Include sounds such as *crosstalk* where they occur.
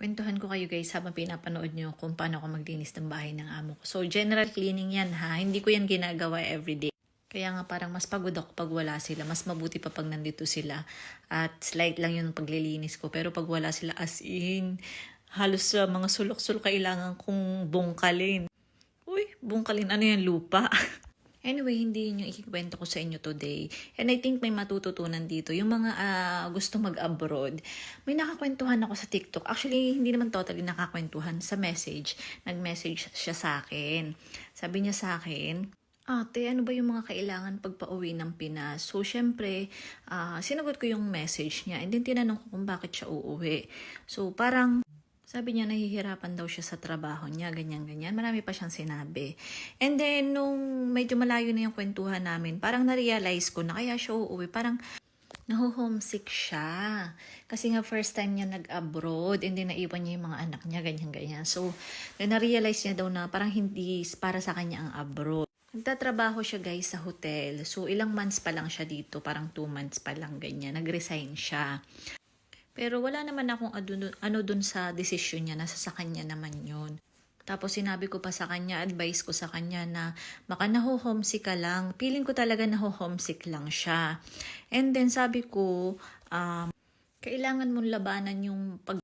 Kwentuhan ko kayo guys habang pinapanood nyo kung paano ako maglinis ng bahay ng amo ko. So, general cleaning yan ha. Hindi ko yan ginagawa everyday. Kaya nga parang mas pagod ako pag wala sila. Mas mabuti pa pag nandito sila. At slight lang yung paglilinis ko. Pero pag wala sila as in, halos sa mga sulok-sulok kailangan kong bungkalin. Uy, bungkalin. Ano yan? Lupa. *laughs* Anyway, hindi yun yung ikikwento ko sa inyo today. And I think may matututunan dito. Yung mga ah, gusto mag-abroad, may nakakwentuhan ako sa TikTok. Actually, hindi naman totally nakakwentuhan sa message. Nag-message siya sa akin. Sabi niya sa akin, Ate, ano ba yung mga kailangan pag pauwi ng Pinas? So, syempre, ah, sinagot ko yung message niya. And then, tinanong ko kung bakit siya uuwi. So, parang, sabi niya, nahihirapan daw siya sa trabaho niya, ganyan-ganyan. Marami pa siyang sinabi. And then, nung medyo malayo na yung kwentuhan namin, parang na-realize ko na kaya siya uuwi. Parang, naho-homesick siya. Kasi nga first time niya nag-abroad and then naiwan niya yung mga anak niya, ganyan-ganyan. So, na-realize niya daw na parang hindi para sa kanya ang abroad. Nagtatrabaho siya guys sa hotel. So, ilang months pa lang siya dito. Parang two months pa lang ganyan. Nag-resign siya. Pero wala naman akong adu- ano dun sa desisyon niya. Nasa sa kanya naman yun. Tapos sinabi ko pa sa kanya, advice ko sa kanya na baka naho-homesick ka lang. Feeling ko talaga naho-homesick lang siya. And then sabi ko, um, kailangan mong labanan yung pag